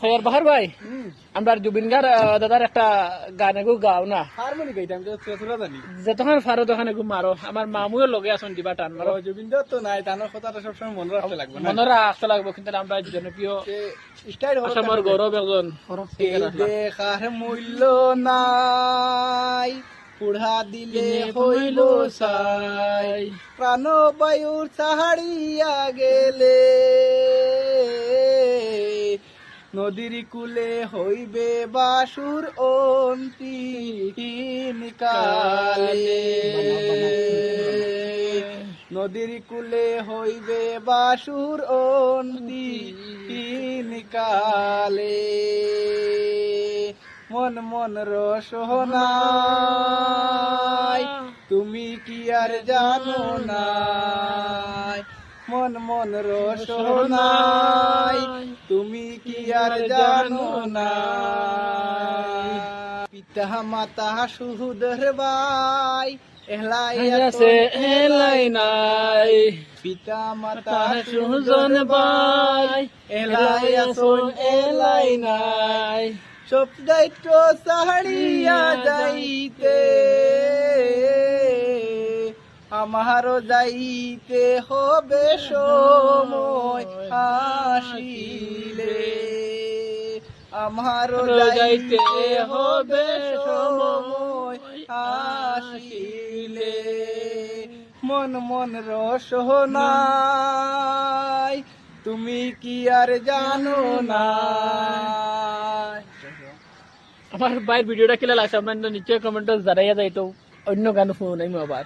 খয়ার বাহার ভাই? আমরা জুবিন গার দাদার একটা গান এগু গাও না? যতক্ষণ ফারো তখন এগু মারো। আমার মামুও লগে আছেন দিবা টান মারো। জুবিন্দ্র তো নাই তানোর কথাটা সবসময় মনে রাখতে লাগবে মনে রাখতে লাগবো কিন্তু আমরা জনপ্রিয় আসামর গৌরব একজন। দেখার মূল্য নাই পুড়া দিলে হইল সাই প্রাণ বায়ুর ছাড়িয়া গেলে। নদীর কুলে হইবে বাসুর অন্তিম কালে। নদীর কুলে হইবে বাসুর অন্তিম কালে। মন মন রসনাই তুমি কি আর জানো নাই? মন মন রসনাই তুমি কি আর জানো না। পিতা মাতা সুহুদর ভাই এহলাই আছে এলাই নাই। পিতা মাতা সুজন ভাই এলাই আসন এলাই নাই। সব দায়িত্ব সাহারিয়া যাইতে। আমারও যাইতে হবে সময় আসিলে। আমারও যাইতে হবে সময় আসিলে। মন মন রসনাই তুমি কি আর জানো না আমার বাইর ভিডিওটা কিলা লাগছে? আপনার নিশ্চয়ই কমেন্টে জানাইয়া যাইতো। অন্য গান শুনুন আমি আবার।